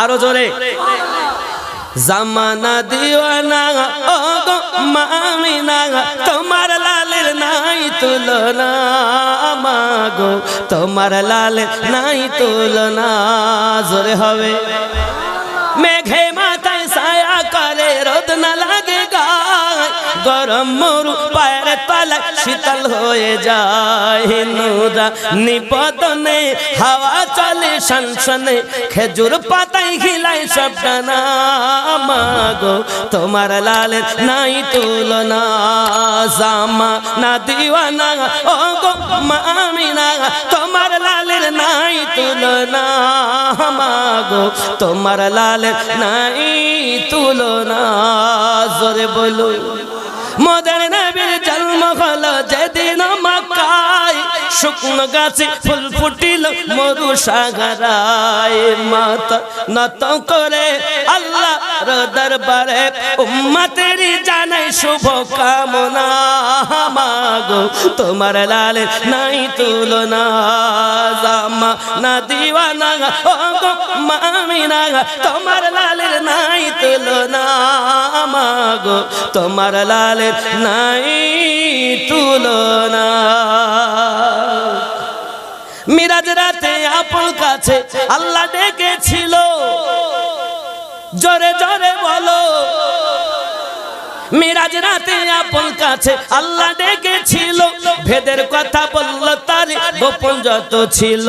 আরও জোরে। জামানা দিওয়ানা ও গো মামিনা, তোমার লালের নাই তুলনা মাগো তোমার লালের নাই তুলনা, জোরে হবে। মেঘে মাথায় সায়া করে রোদ গরম মরু পায়ের তলায় শীতল হয়ে যায়। নুরা নিপদনে হাওয়া চলে সনসনে খেজুর পাতায় খিলায় সব মাগো তোমার লালের নাই তুলনা। জামা না দিওয়ানা ও গো মামিনা তোমার লালের নাই তুলনা। মাগো তোমার লালের নাই তুলনা। জোরে বলো। মদের নবীর জন্ম হলো যেদিন মক্কায়। শুকনো গাছে ফুল ফুটিল মরু সাগরায় মাতা নত করে আল্লাহ দরবারে উম্মতের জানাই শুভ কামনা মাগো, তোমার লালে নাই তুলনা। জামা না দিওয়ানা ও গো মামিনা, তোমার লালের নাই তুলনা। মাগো, তোমার লালের নাই তুলনা। মিরাজ রাতে আপন কাছে আল্লাহ ডেকেছিল। জোরে জোরে বলো। মিরাজ রাতে আপন কাছে আল্লাহ ডেকেছিল। ভেদের কথা গোপন যত ছিল,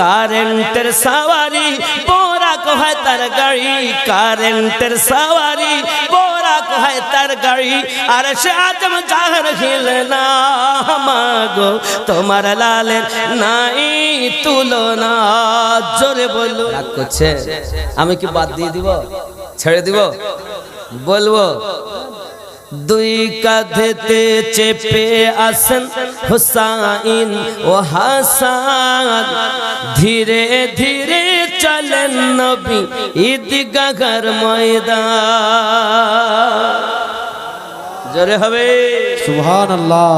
কারেন্টের সাওয়ারি পোরা হয় তার গাড়ি, কারেন্টের সাওয়ারি পোরা হয় তার গাড়ি। আর সে আজম জাহার হিল না, মাগো, তোমার লালের নাই তুলনা। জোরে বলো করছে? আমি কি বাদ দিয়ে দিব? ছেড়ে দিব? বলব? দুই কাঁধেতে চেপে আসেন হুসাইন ও হাসান। ধীরে ধীরে চলেন নবী ঈদগাহর ময়দান। জোরে হবে? আল্লাহ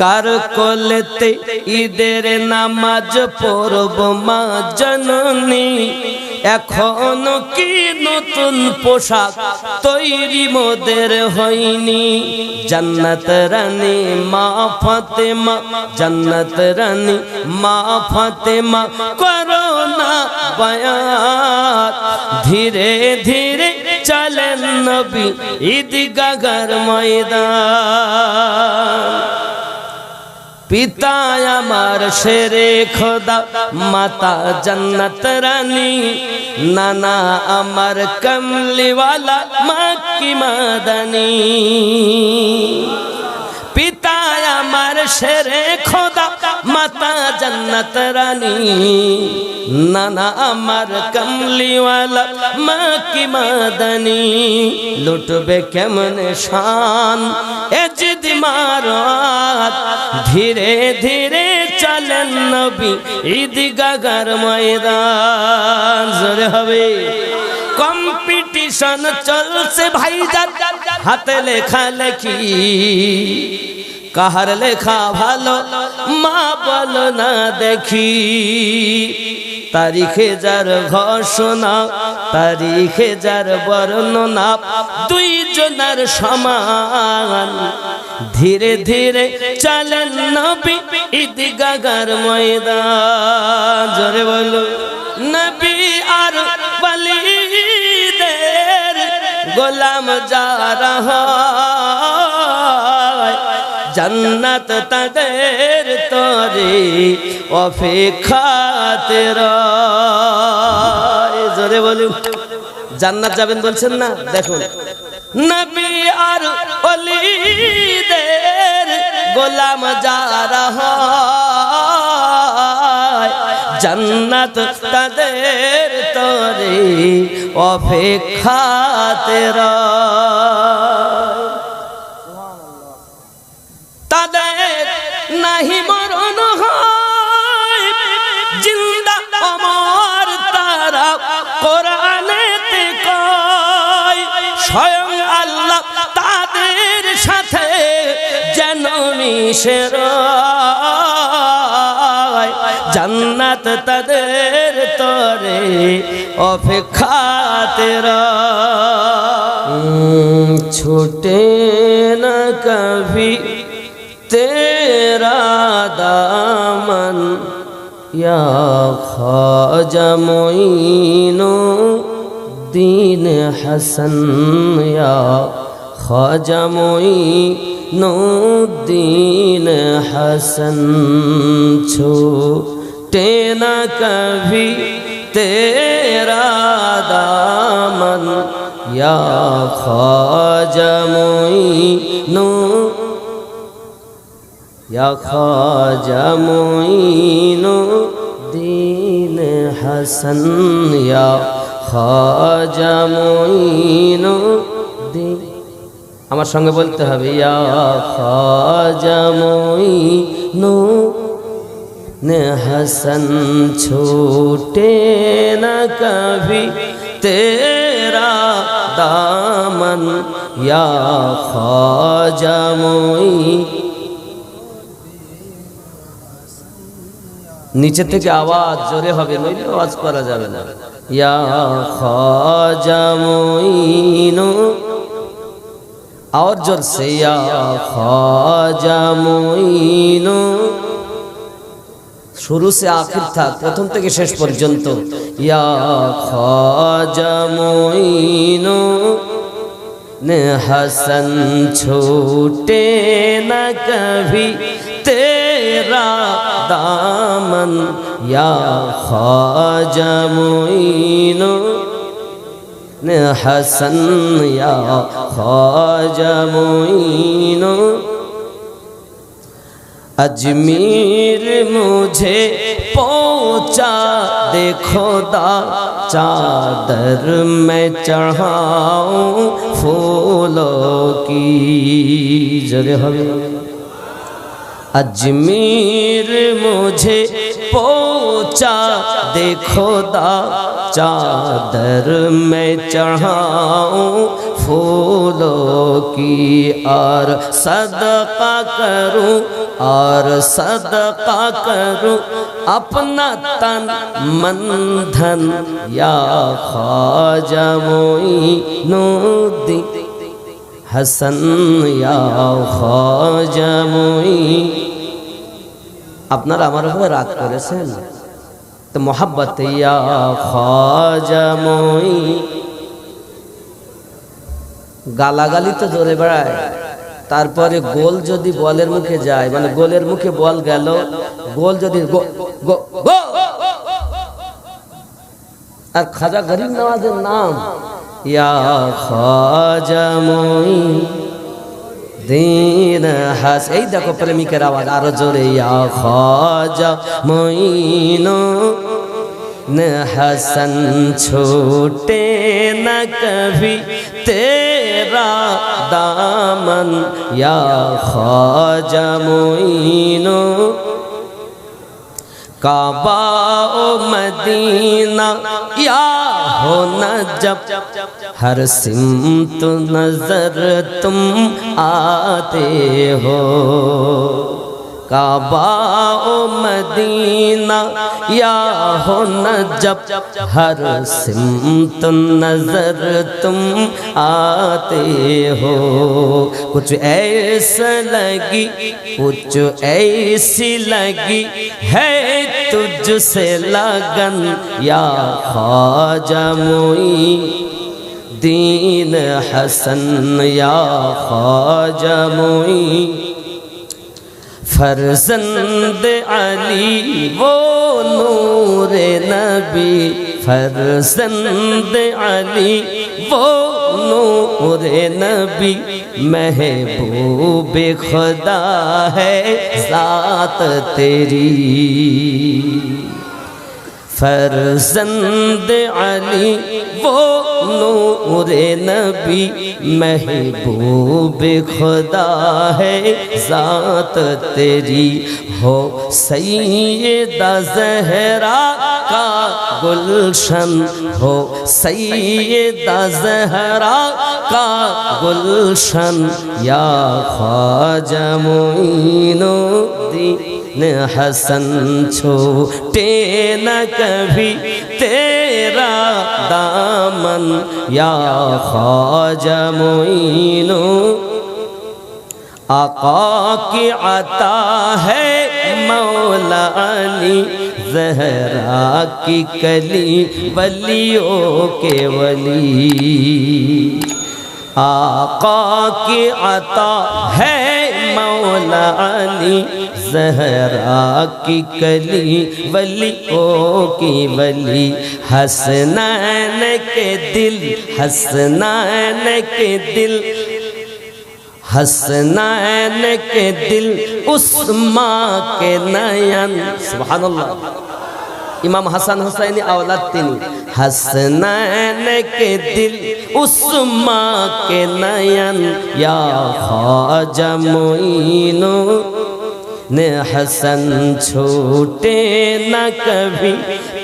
কার কোলেতে ঈদের নামাজ পড়ব মা জননী? এখনও কি নতুন পোশাক তৈরি মোদের হয়নি? জান্নাত রানী মা ফাতেমা, জান্নাত রানী মা ফাতেমা, করোনা বায়াত। ধীরে ধীরে চলেন নবী ঈদগাহর ময়দান। পিতা আমার শেরে খোদা মাতা জন্নত রানী। নানা আমার কমলিওয়ালা মাকি মাদানী। শেরে খোদা, মাতা জন্নত রানী। নানা আমার কমলিওয়ালা মাকি মাদানী। লুটবে কেমন শান? এ মারাত ধীরে ধীরে চলেন নবী ঈদগাহর ময়দান। জোরে হবে। কম্পিটিশন চলছে ভাইজান, হাতে লেখা লেখি। কাহার লেখা ভালো, মা বল না দেখি। তারিখে যার ঘোষণা, তারিখে যার বর্ণনা দুই জনার সমান। ধীরে ধীরে চলেন নবী ঈদগাহর ময়দান। জোরে বলো, নবী আর বলিদের গোলাম যা রহা জান্নাত তাদের তরে অপেক্ষাতে। জোরে বলুন জান্নাত যাবেন বলছেন না দেখুন নবী আর অলিদের গোলাম যারা জান্নাত তাদের তরে অপেক্ষাতে রয়। তাদের নাহি মরণ হয় জিন্দা অমর তারা কোরআনেতে কয়, স্বয়ং আল্লাহ তাদের সাথে যেন মিশে রয়। জান্নাত তাদের তরে করে অপেক্ষা তেরা ছুটে না কভি तेरा दामन या ख्वाजा मोइनो दीन हसन या ख्वाजा मोइनो दीन हसन छूटे न कभी तेरा दामन या ख्वाजा मोइनो يا خواجة معين الدين حسن আমার সঙ্গে বলতে হবে ইয়া নু নে হাসন ছোটে না কবি তেরা দামন। ইয়া খাজা মুইনু নিচে থেকে আওয়াজ জোরে হবে, নইলে আওয়াজ করা যাবে না। ইয়া খাজামুইনু আর জোর সে ইয়া খাজামুইনু শুরু সে আখির থাক, প্রথম থেকে শেষ পর্যন্ত। ইয়া খাজামুইনু নে হাসান, ছোটে না কভি। दामन या ख्वाजा मोइनो ने हसन या ख्वाजा मोइनो अजमीर मुझे पहुँचा देखो दा चादर मैं चढ़ाऊं फूलों की जरे اجمیر مجھے پوچا دیکھو دا چادر میں چڑھاؤں پھولوں کی اور صدقہ کروں اور صدقہ کروں۔ اپنا تن مندھن یا خواجہ موئی نو হাসান আপনারা আমার উপরে রাগ করেছেন? তো মোহাব্বত, ইয়া গালাগালি তো জোরে বেড়ায়। তারপরে গোল যদি বলের মুখে যায় মানে গোলের মুখে বল গেল, গোল যদি আর খাজা গরিব নামাজের নাম। ج مئی دینس کو رواج آر جوڑے یا خمین نحسن چھوٹے نبی تیرا دامن۔ یا خمین کاب مدین کیا ہونا جب ہر سمت نظر تم آتے ہو۔ کعبہ و مدینہ یا ہونا جب ہر سمت نظر تم آتے ہو۔ کچھ ایسا لگی، کچھ ایسی لگی ہے ऐसी लगी है तुझसे लगन या ख्वाजा मोई दीन हसन या ख्वाजा मोई फरजंद अली वो नूर नबी फरजंद نور نبی محبوب خدا ہے ذات تیری۔ فرزند علی وہ نور نبی، محبوب خدا ہے، ذات تیری ہو، سیدہ زہرہ کا گلشن ہو، سیدہ زہرہ کا گلشن۔ یا خواجہ معین الدین حسن، چھوٹے نہ کبھی تیرے دامن یا خواجہ معینو آقا کی عطا ہے مولا علی، زہرا کی کلی، ولیوں کے ولی. آقا کی عطا ہے मौला अली जहरा की कली वलियों की वली हसनैन के दिल हसनैन के दिल हसनैन के दिल उस माँ के नयन सुबहानल्लाह इमाम हसन हुसैन औलाद তিনি हसनैन के दिल उस माँ के नयन या ख्वाजा मोइनो ने हसन छूटे न कभी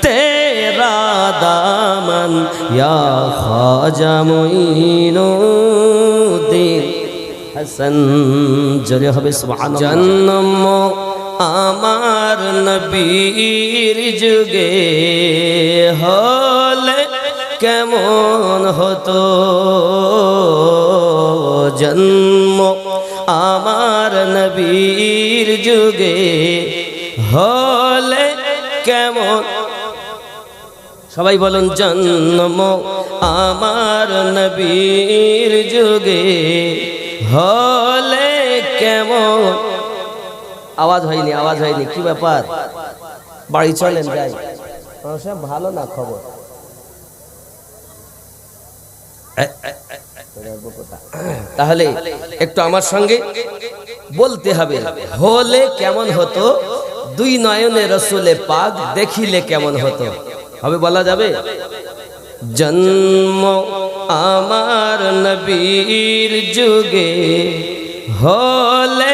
तेरा दामन या ख्वाजा मोइनो दिन হাসান জোরে হবে সুবহান জন্ম আমার নবীর যুগে হলে কেমন হতো? জন্ম আমার নবীর যুগে হলে কেমন? সবাই বলুন, জন্ম আমার নবীর যুগে হলে কেমন আওয়াজ হয়নি আওয়াজ হয়নি কি ব্যাপার? বাড়ি চলেন যাই। ভালো না খবর? তাহলে একটু আমার সঙ্গে বলতে হবে হলে কেমন হতো? দুই নয়নে রসুলে পাক দেখিলে কেমন হতো? হবে বলা যাবে? জন্ম আমার নবীর যুগে হলে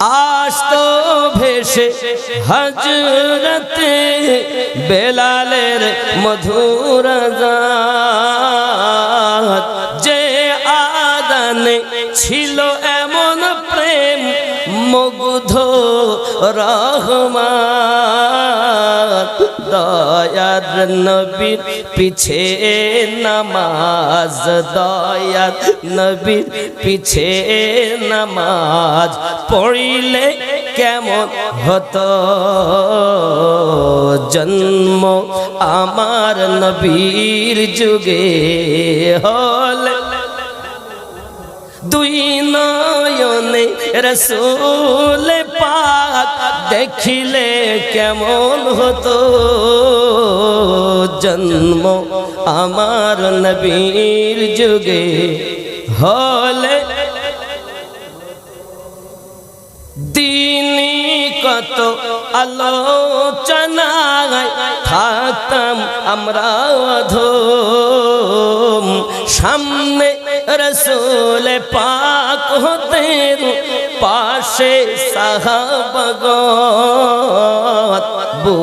আসত ভেসে হজরতে বেলালের মধুর। যে আদানে ছিল এমন মুগ্ধ রহমান, দয়ার নবীর পিছে নামাজ, দয়ার নবীর পিছে নামাজ পড়িলে কেমন হত? জন্ম আমার নবীর যুগে হল দুই নয়নে রসুল পাক দেখিলে কেমন হতো? জন্ম আমার নবীর যুগে হলে দিনী কত আলোচনায় থাকতাম আমরা অধম সামনে রসুল পাক হতেন পাশে সাহাবগত বু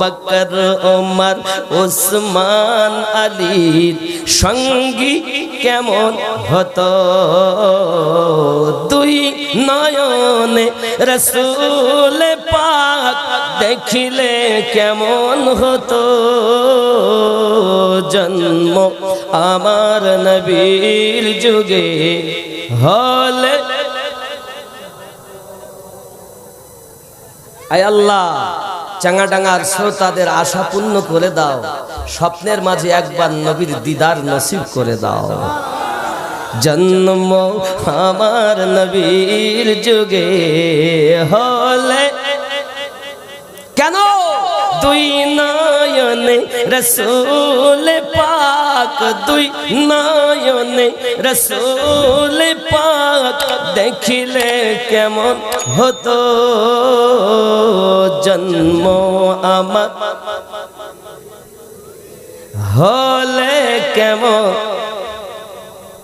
বকর ওমর ওসমান আলীর সঙ্গী কেমন হতো? দুই নয়নে রসুল পাক দেখিলে কেমন হতো? জন্ম আমার নবীর যুগে হলে। আয় আল্লাহ। চাঙ্গাডাঙ্গার শ্রোতাদের আশা পূর্ণ করে দাও। স্বপ্নের মাঝে একবার নবীর দিদার নসিব করে দাও। জন্ম আমার নবীর যুগে হলে দুই নয়নে, রসুল পাক দুই নয়নে, রসুল পাক দেখিলে কেমন হতো জন্ম আমার? হলে কেমন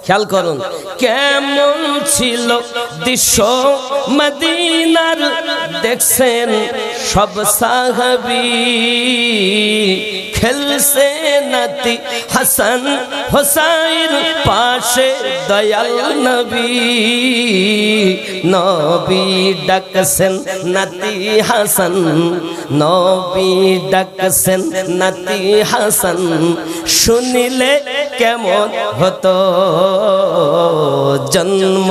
খেয়াল করুন কেমন ছিল দৃশ্য মদিনার দেখছেন সব সাহাবি খেলছে নাতি হাসান হোসাইন পাশে দয়াল নবী। নবী ডাকছেন নাতি হাসান। নবী ডাকছেন নাতি হাসান। শুনিলে কেমন হতো? জন্ম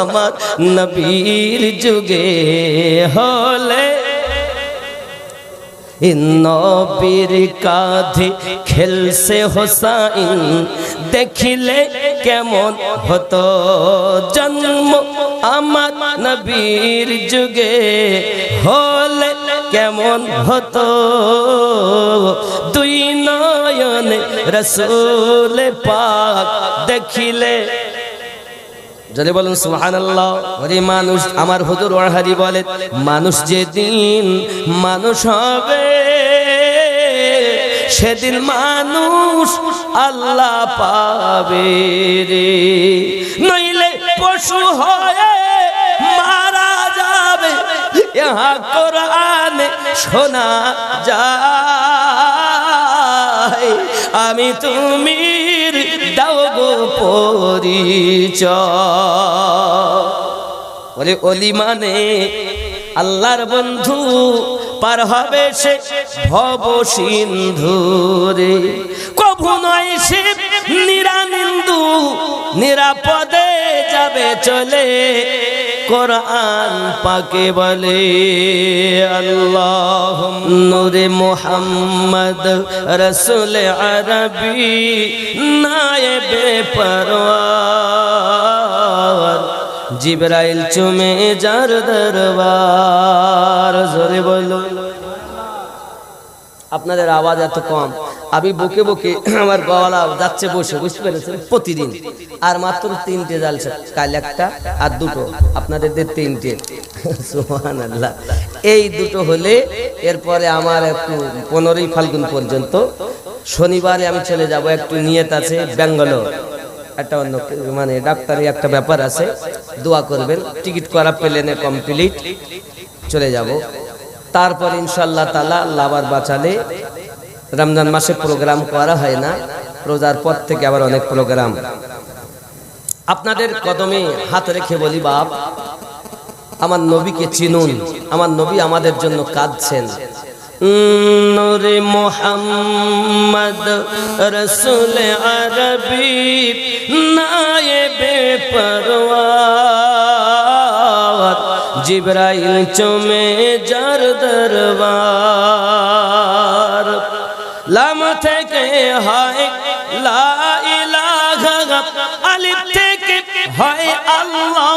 আমার নবীর যুগে হলে নবীর কাঁধে খেলছে হোসাইন। দেখিলে কেমন হতো জন্ম আমার নবীর যুগে। হলে কেমন হতো দুই নয়নে রসুল পাক। দেখিলে যদি বলুন সুহান আল্লাহ মানুষ আমার হুজুর ওয়াহারি বলে, মানুষ যেদিন মানুষ হবে, সেদিন মানুষ আল্লাহ পাবে রে। নইলে পশু হয়ে মারা যাবে, ইহা কোরআনে শোনা যায়। আমি তুমি পরিচয়। বলে, অলি মানে আল্লাহর বন্ধু, পার হবে সে ভব সিন্ধুরে। কভু নয় সে নিরানিন্দু, নিরাপদে যাবে চলে। কোরআন পাকে বলে আল্লাহ নূরে মোহাম্মদ রসুল আরবি, নায়েবে পরওয়ার। জিব্রাইল চুমে যার দরবার, জোরে বলো আপনাদের আওয়াজ এত কম। আমি বুকে বুকে আমার গলা যাচ্ছে বসে, বুঝতে পেরেছেন? প্রতিদিন। আর মাত্র তিনটে জালসা কাল একটা আর দুটো। আপনাদের দের তিনটে। সুবহানাল্লাহ। এই দুটো হলে এরপরে আমার একটু পনেরোই ফাল্গুন পর্যন্ত। শনিবারে আমি চলে যাব, একটু নিয়ত আছে, ব্যাঙ্গালোর। একটা অন্য মানে ডাক্তারি একটা ব্যাপার আছে। দোয়া করবেন। টিকিট করা প্লেনে কমপ্লিট। চলে যাব। তারপর ইনশাল্লাহ তালা আবার বাঁচালে রমজান মাসে প্রোগ্রাম করা হয় না, রোজার পর থেকে আবার অনেক প্রোগ্রাম আপনাদের কদমে হাত রেখে বলি, বাপ, আমার নবীকে চিনুন, আমার নবী আমাদের জন্য কাঁদছেন। নূরে মোহাম্মদ রসুল আরবি, নায়েবে পরওয়ার। জিব্রাইল চমে যার দরবার, লাম থেকে হয় লা ইলাহা আলিফ থেকে হয় আল্লাহ,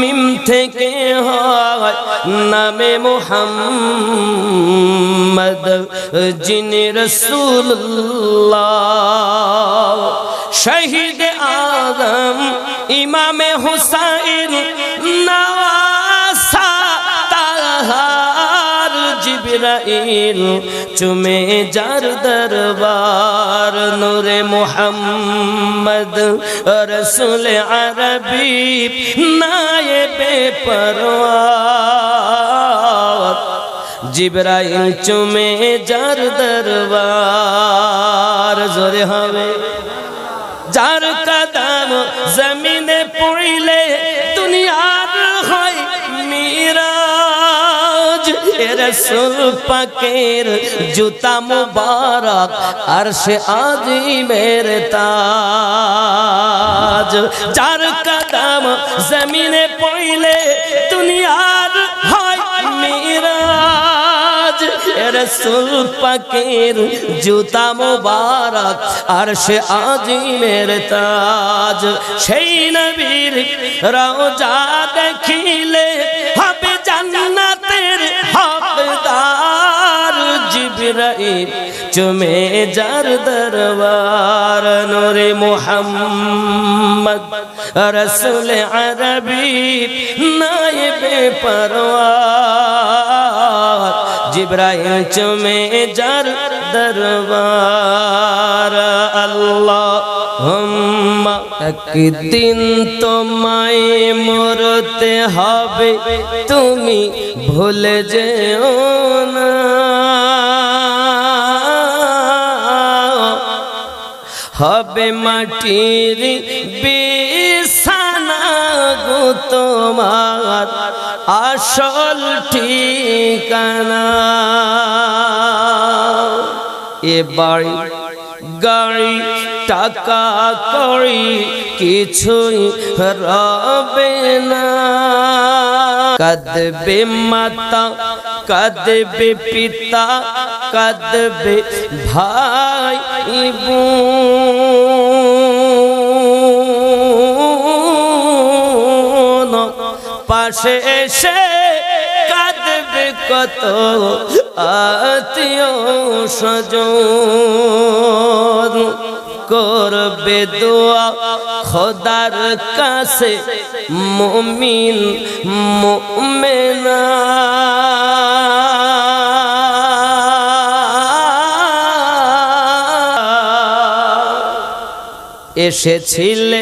মিম থেকে হয় নামে মোহাম্মদ, যিনি রসুল্লাহ শহীদ আদম, ইমামে হুসাইন জিবরাইল, চুমে যার দরবার, নূরে মোহাম্মদ রসুল আরবি নায়েবে পরওয়ার। জিবরাইল, চুমে যার দরবার, জোরে হবে। যার কদম রসুল পাকের জুতা মুবারক আর সে আজিমের তাজ। যার কদম জমিনে পড়িলে দুনিয়ার হয় মিরাজ। রসুল পাকের জুতা মুবারক আর সে আজিমের তাজ। সেই নবীর রওজা দেখিলে জিবরাইল চুমে যার দরবার, নূরে মোহাম্মদ রসুল আরবি নাইবে পরওয়ার। জিব্রাইল চমে যার দরবার আল্লাহ একদিন তোমায় মরতে হবে, তুমি ভুলে যেও না। হবে মাটির বিছানা তোমার আসল ঠিকানা। এ বাড়ি গাড়ি টাকা করি কিছুই রবে না। কাঁদবে মাতা কাঁদবে পিতা কাঁদবে ভাই বোন পাশে এসে কাঁদবে কত আত্মীয় স্বজন করবে দোয়া খোদার কাছে মুমিন মুমেনা। এসেছিলে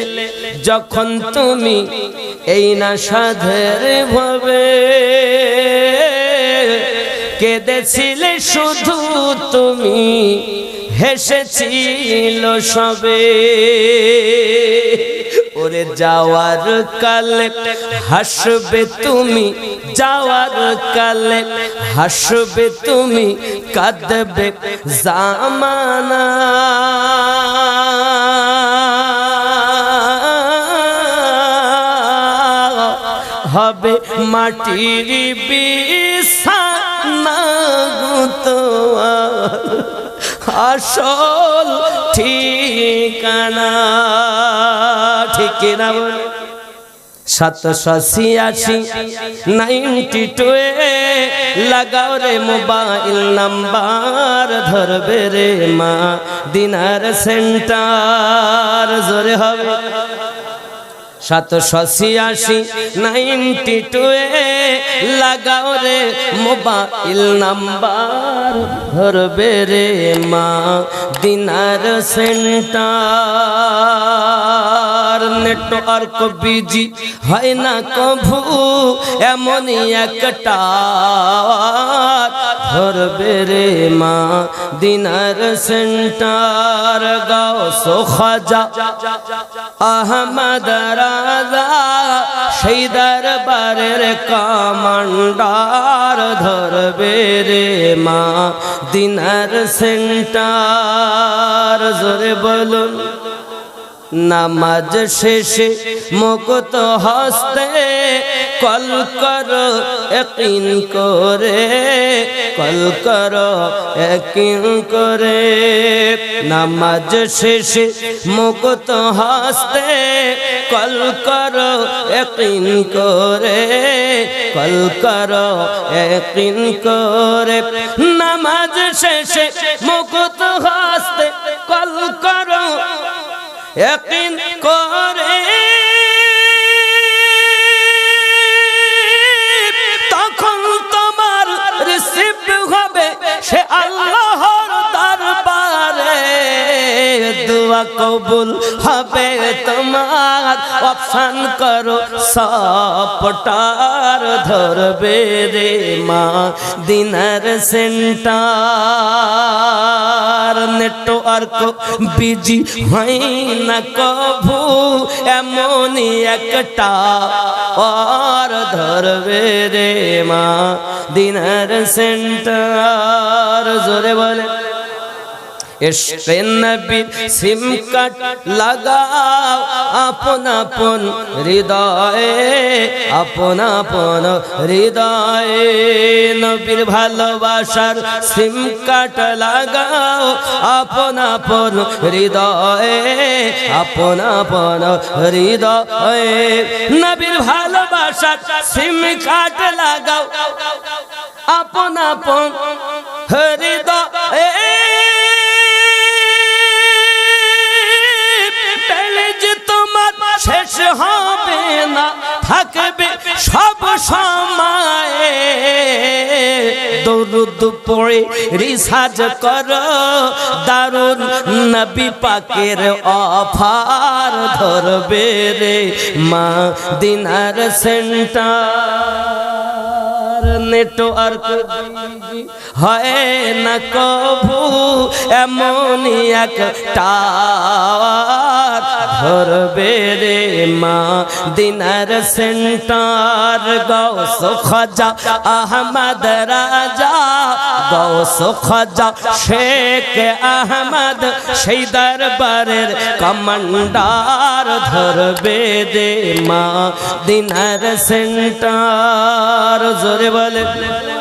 যখন তুমি এই না সাধের ভাবে। কেঁদেছিলে শুধু তুমি হেসেছিল সবে। ওরে যাওয়ার কালে হাসবে তুমি, যাওয়ার কালে হাসবে তুমি, কাঁদবে জামানা। হবে মাটির বিছানা গো তোমার আসল ঠিকানা ঠিক না বলে। সাতশো ছিয়াশি, নাইনটি টু লাগাও রে মোবাইল নাম্বার, ধরবে রে মা, দিনার সেন্টার, জোরে হবে। সাতশো ছিয়াশি নাইনটি টু লাগাও রে মোবাইল নাম্বার ধরবে রে মা দিনার সেন্টার। নেটওয়ার্ক বিজি হয় না কভু? এমনই একটা ধরবে রে মা, দিনার সেন্টার গাও সোখাজা। আহমদ রাজা, সেই দরবারের কামান্ডার ধরবে রে মা, দিনার সেন্টার জোরে বলুন। নামাজ শেষে মুকুত হস্তে কল কর একিন করে, কল কর একিন করে। নামাজ শেষে মুকুত হস্তে কল কর একিন করে, কল কর একিন করে। নামাজ শেষে মুকুত হস্তে কল করো একদিন করে দোয়া কবুল হবে তোমার। অপশন করো, সপটার ধরবে রে মা, দিনার সেন্টার। নেটওয়ার্ক বিজি হয় না কভু, এমনই একটা আর ধরবে রে মা, দিনার সেন্টার। জোরে বলে। এসে নবীর সিম কার্ড লাগাও, আপন আপন হৃদয়ে, আপন আপন হৃদয়ে। নবীর ভালোবাসার সিম কার্ড লাগাও, আপন আপন হৃদয়ে, আপন আপন হৃদয়ে। নবীর ভালোবাসার সিম কার্ড লাগাও, আপন আপন হৃদয়ে। হবে না, থাকবে সব সময়। দরুদ পড়ে রিসার্চ করো, দারুণ নবী পাকের অফার ধরবে রে মা দিনার সেন্টার। নেটওয়ার্ক হয় না কভু, এমনই এক টাওয়ার ধরবে রে মা দিনার সেন্টার। গৌস খজা আহমদ রাজা, গৌস খজা শেখ আহমদ সেই দরবারের কমান্ডার ধরবে রে মা দিনার সেন্টার। জোরে বলে।